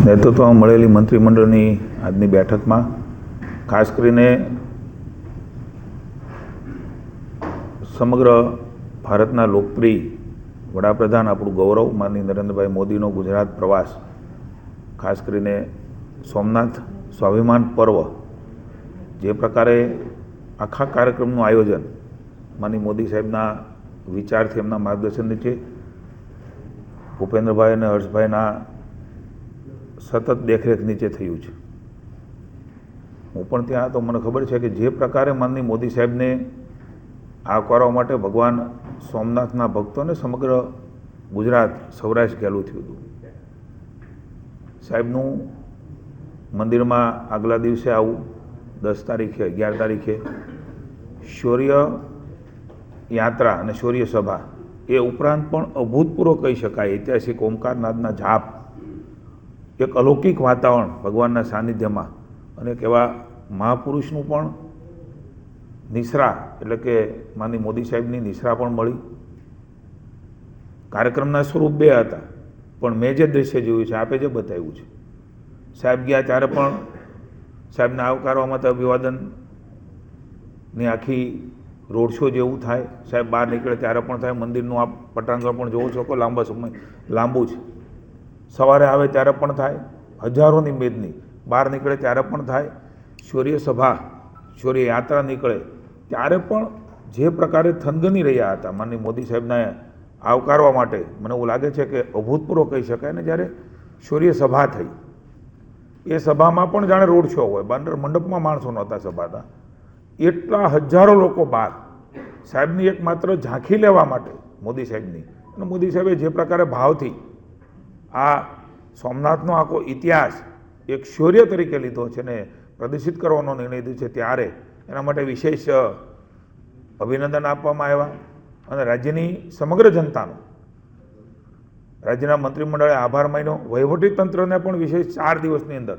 નેતૃત્વમાં મળેલી મંત્રીમંડળની આજની બેઠકમાં ખાસ કરીને સમગ્ર ભારતના લોકપ્રિય વડાપ્રધાન આપણું ગૌરવ, માનની નરેન્દ્રભાઈ મોદીનો ગુજરાત પ્રવાસ, ખાસ કરીને સોમનાથ સ્વાભિમાન પર્વ, જે પ્રકારે આખા કાર્યક્રમનું આયોજન માની મોદી સાહેબના વિચારથી એમના માર્ગદર્શન નીચે ભૂપેન્દ્રભાઈ અને હર્ષભાઈના સતત દેખરેખ નીચે થયું છે. હું પણ ત્યાં તો મને ખબર છે કે જે પ્રકારે માનની મોદી સાહેબને આવકારવા માટે ભગવાન સોમનાથના ભક્તોને સમગ્ર ગુજરાત સૌરાષ્ટ્ર ગયેલું થયું હતું. સાહેબનું મંદિરમાં આગલા દિવસે આવું, દસ તારીખે, અગિયાર તારીખે શૌર્ય યાત્રા અને શૌર્ય સભા, એ ઉપરાંત પણ અભૂતપૂર્વ કહી શકાય, ઐતિહાસિક ઓમકારનાથના જાપ એક અલૌકિક વાતાવરણ ભગવાનના સાનિધ્યમાં અને એક એવા મહાપુરુષનું પણ નિશ્રા એટલે કે માની મોદી સાહેબની નિશ્રા પણ મળી. કાર્યક્રમના સ્વરૂપ બે હતા, પણ મેં જે દ્રશ્ય જોયું છે, આપે જે બતાવ્યું છે. સાહેબ ગયા ત્યારે પણ સાહેબને આવકારવામાં તો અભિવાદનની આખી રોડ શો જેવું થાય. સાહેબ બહાર નીકળે ત્યારે પણ થાય. મંદિરનું આપ પટાંગણ પણ જોવો છો કે લાંબા સમય, લાંબુ છે સવારે આવે ત્યારે પણ થાય, હજારોની મેદની બહાર નીકળે ત્યારે પણ થાય શૌર્ય સભા શૌર્ય યાત્રા નીકળે ત્યારે પણ જે પ્રકારે થનગની રહ્યા હતા, માનની મોદી સાહેબને આવકારવા માટે, મને એવું લાગે છે કે અભૂતપૂર્વ કહી શકાય ને જ્યારે શૌર્ય સભા થઈ. એ સભામાં પણ જાણે રોડ શો હોય, બાંદર મંડપમાં માણસો નહોતા સભાતા એટલા હજારો લોકો બહાર, સાહેબની એક માત્ર ઝાંખી લેવા માટે મોદી સાહેબની. અને મોદી સાહેબે જે પ્રકારે ભાવથી આ સોમનાથનો આખો ઇતિહાસ એક શૌર્ય તરીકે લીધો છે ને પ્રદર્શિત કરવાનો નિર્ણય લીધો છે ત્યારે. એના માટે વિશેષ અભિનંદન આપવામાં આવ્યા અને રાજ્યની સમગ્ર જનતાનો. રાજ્યના મંત્રીમંડળે આભાર માન્યો. વહીવટી તંત્રને પણ વિશેષ ચાર દિવસની અંદર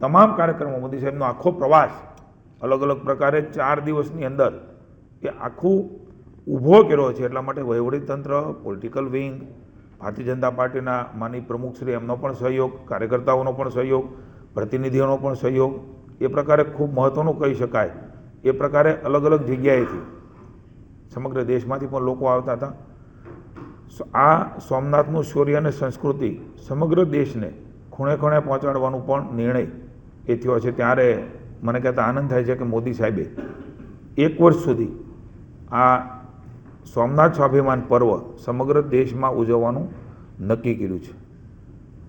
તમામ કાર્યક્રમો, મોદી સાહેબનો આખો પ્રવાસ અલગ અલગ પ્રકારે ચાર દિવસની અંદર એ આખું ઊભો કર્યો છે. એટલા માટે વહીવટી તંત્ર પોલિટિકલ વિંગ ભારતીય જનતા પાર્ટીના માની પ્રમુખશ્રી એમનો પણ સહયોગ, કાર્યકર્તાઓનો પણ સહયોગ, પ્રતિનિધિઓનો પણ સહયોગ, એ પ્રકારે ખૂબ મહત્ત્વનું કહી શકાય. એ પ્રકારે અલગ અલગ જગ્યાએથી સમગ્ર દેશમાંથી પણ લોકો આવતા હતા. આ સોમનાથનું શૌર્ય અને સંસ્કૃતિ સમગ્ર દેશને ખૂણે ખૂણે પહોંચાડવાનું પણ નિર્ણય એ થયો છે. ત્યારે મને કહેતા આનંદ થાય છે કે મોદી સાહેબે એક વર્ષ સુધી આ સોમનાથ સ્વાભિમાન પર્વ સમગ્ર દેશમાં ઉજવવાનું નક્કી કર્યું છે.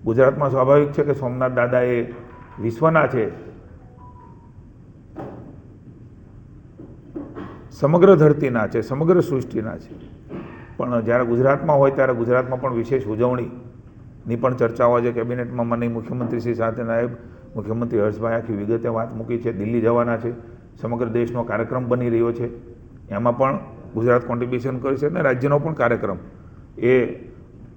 ગુજરાતમાં સ્વાભાવિક છે કે સોમનાથ દાદા એ વિશ્વના છે. સમગ્ર ધરતીના છે, સમગ્ર સૃષ્ટિના છે. પણ જ્યારે ગુજરાતમાં હોય ત્યારે ગુજરાતમાં પણ વિશેષ ઉજવણીની પણ ચર્ચા હોય છે કેબિનેટમાં મને મુખ્યમંત્રીશ્રી સાથે નાયબ મુખ્યમંત્રી હર્ષભાઈ આખી વિગતે વાત મૂકી છે. દિલ્હી જવાના છે. સમગ્ર દેશનો કાર્યક્રમ બની રહ્યો છે. એમાં પણ ગુજરાત કોન્ટ્રીબ્યુશન કરશે અને રાજ્યનો પણ કાર્યક્રમ. એ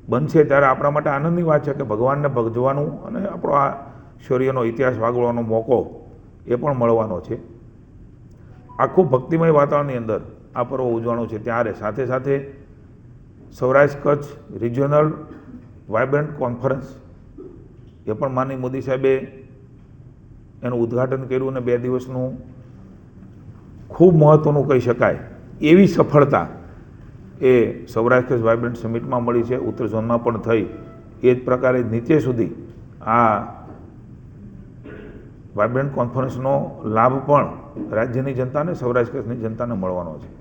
બનશે ત્યારે આપણા માટે આનંદની વાત છે કે ભગવાનને ભજવાનું અને આપણો આ શૌર્યનો ઇતિહાસ વાગવાનો મોકો એ પણ મળવાનો છે. આખું ભક્તિમય વાતાવરણની અંદર આ પર્વ ઉજવવાનું છે. ત્યારે સાથે સાથે Saurashtra Kutch regional vibrant conference એ પણ માનની મોદી સાહેબે એનું ઉદ્ઘાટન કર્યું અને બે દિવસનું ખૂબ મહત્ત્વનું કહી શકાય. એવી સફળતા એ સૌરાષ્ટ્ર વાઇબ્રન્ટ સમિટમાં મળી છે, ઉત્તર ઝોનમાં પણ થઈ. એ જ પ્રકારે નીચે સુધી આ વાઇબ્રન્ટ કોન્ફરન્સનો લાભ પણ રાજ્યની જનતાને સૌરાષ્ટ્ર કચ્છની જનતાને મળવાનો છે.